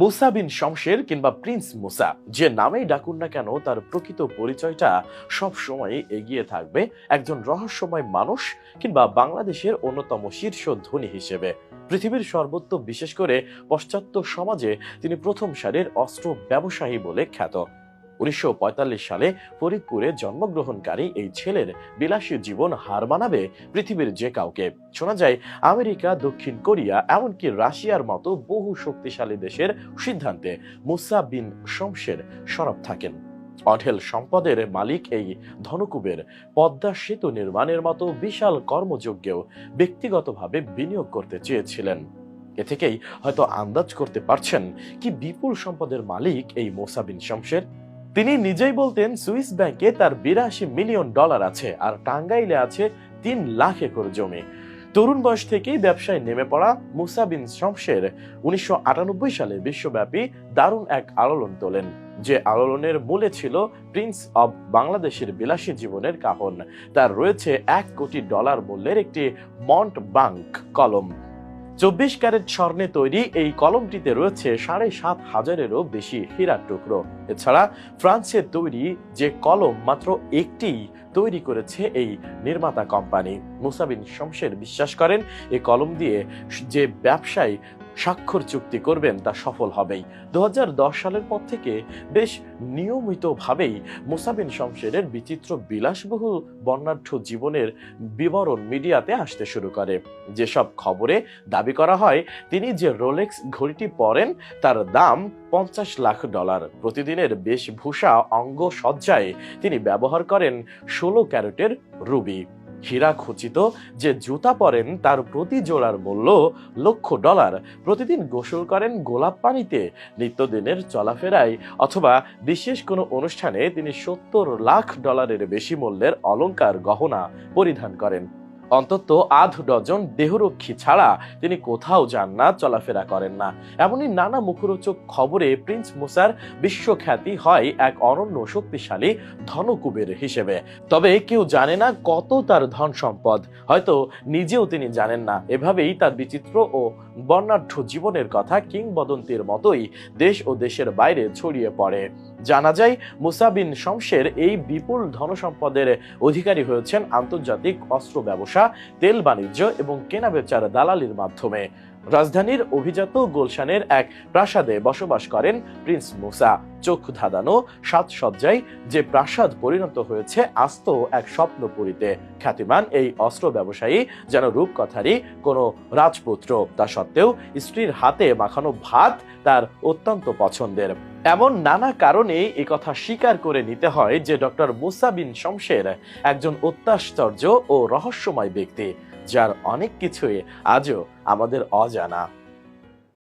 মুসা বিন শমশের কিংবা প্রিন্স মুসা, যে নামেই ডাকুন না কেন, তার প্রকৃত পরিচয়টা সব সময় এগিয়ে থাকবে একজন রহস্যময় মানুষ কিংবা বাংলাদেশের অন্যতম শীর্ষ ধনী হিসেবে। পৃথিবীর সর্বত্র, বিশেষ করে পশ্চাত্য সমাজে, তিনি প্রথম সারির অস্ত্র ব্যবসায়ী বলে খ্যাত। উনিশশো পঁয়তাল্লিশ সালে ফরিদপুরে জন্মগ্রহণকারী এই ছেলের বিলাসী জীবন হার মানাবে পৃথিবীর যে কাউকে। শোনা যায়, আমেরিকা, দক্ষিণ কোরিয়া, এমনকি রাশিয়ার মতো বহু শক্তিশালী দেশের সিদ্ধান্তে মুসা বিন শমশের সরব থাকেন। অঢেল সম্পদের মালিক এই ধনকুবের পদ্মা সেতু নির্মাণের মতো বিশাল কর্মযজ্ঞেও ব্যক্তিগতভাবে বিনিয়োগ করতে চেয়েছিলেন। এ থেকেই হয়তো আন্দাজ করতে পারছেন কি বিপুল সম্পদের মালিক এই মোসাবিন শমশের তিনি নিজেই বলতেন, সুইস ব্যাংকে তার বিরাশি মিলিয়ন ডলার আছে আর টাঙ্গাইলে আছে তিন লাখ একর জমি। তরুণ বয়স থেকেই ব্যবসায় নেমে পড়া মুসা বিন শমশের উনিশশো আটানব্বই সালে বিশ্বব্যাপী দারুণ এক আলোড়ন তোলেন, যে আলোড়নের মূলে ছিল প্রিন্স অব বাংলাদেশের বিলাসী জীবনের কাহন। তার রয়েছে এক কোটি ডলার মূল্যের একটি মন্ট বাঙ্ক কলম। চব্বিশ ক্যারেট স্বর্ণে তৈরি এই কলমটিতে রয়েছে সাড়ে সাত হাজারেরও বেশি হীরার টুকরো। এছাড়া ফ্রান্সের তৈরি যে কলম মাত্র একটি তৈরি করেছে এই নির্মাতা কোম্পানি। মুসাবিন শমশের বিশ্বাস করেন এই কলম দিয়ে যে ব্যবসায় স্বাক্ষর চুক্তি করবেন তা সফল হবেই। দু হাজার দশ সালের পর থেকে বেশ নিয়মিতভাবেই মুসাবিন শমশেরের বিচিত্র বিলাসবহুল বর্ণাঢ্য জীবনের বিবরণ মিডিয়াতে আসতে শুরু করে। যেসব খবরে দাবি করা হয়, তিনি যে রোলেক্স ঘড়িটি পরেন, তার দাম পঞ্চাশ লাখ ডলার। প্রতিদিনের বেশভূষা অঙ্গ সজ্জায় তিনি ব্যবহার করেন ষোলো ক্যারেটের রুবি। হীরা খচিত যে জুতা পরেন তার প্রতি জোড়ার মূল্য লক্ষ ডলার। প্রতিদিন গোসল করেন গোলাপ পানিতে। নিত্যদিনের চলাফেরায় অথবা বিশেষ কোনো অনুষ্ঠানে তিনি সত্তর লাখ ডলারের বেশি মূল্যের অলঙ্কার গহনা পরিধান করেন। অন্তত আধ ডজন দেহরক্ষী ছাড়া তিনি কোথাও যান না, চলাফেরা করেন না। এমনই নানা মুখরোচক খবরে প্রিন্স মুসার বিশ্বখ্যাতি হয় এক অনন্য শক্তিশালী ধনকুবের হিসেবে। তবে কেউ জানে না কত তার ধন সম্পদ। হয়তো নিজেও তিনি জানেন না। এভাবেই তার বিচিত্র ও বর্ণাঢ্য জীবনের কথা কিংবদন্তির মতোই দেশ ও দেশের বাইরে ছড়িয়ে পড়ে। জানা যায় মুসাবিন শমশের এই বিপুল ধনসম্পদের অধিকারী হয়েছেন আন্তর্জাতিক অস্ত্র ব্যবসা, তেল বাণিজ্য এবং কেনাবেচার দালালির মাধ্যমে। রাজধানীর অভিজাত গুলশানের এক প্রাসাদে বসবাস করেন প্রিন্স মুসা। চোখ ধাঁধানো সাজসজ্জায় যে প্রাসাদ পরিণত হয়েছে, আস্ত এক স্বপ্নপুরীতে। খ্যাতিমান এই অস্ত্র ব্যবসায়ী যেন রূপকথারই কোনো রাজপুত্র, তা সত্ত্বেও স্ত্রীর হাতে মাখানো ভাত তার অত্যন্ত পছন্দের। এমন নানা কারণে এই কথা স্বীকার করে নিতে হয় যে ডক্টর মুসা বিন শমশের একজন অত্যাশ্চর্য ও রহস্যময় ব্যক্তি। যার অনেক কিছুই আজও আমাদের অজানা।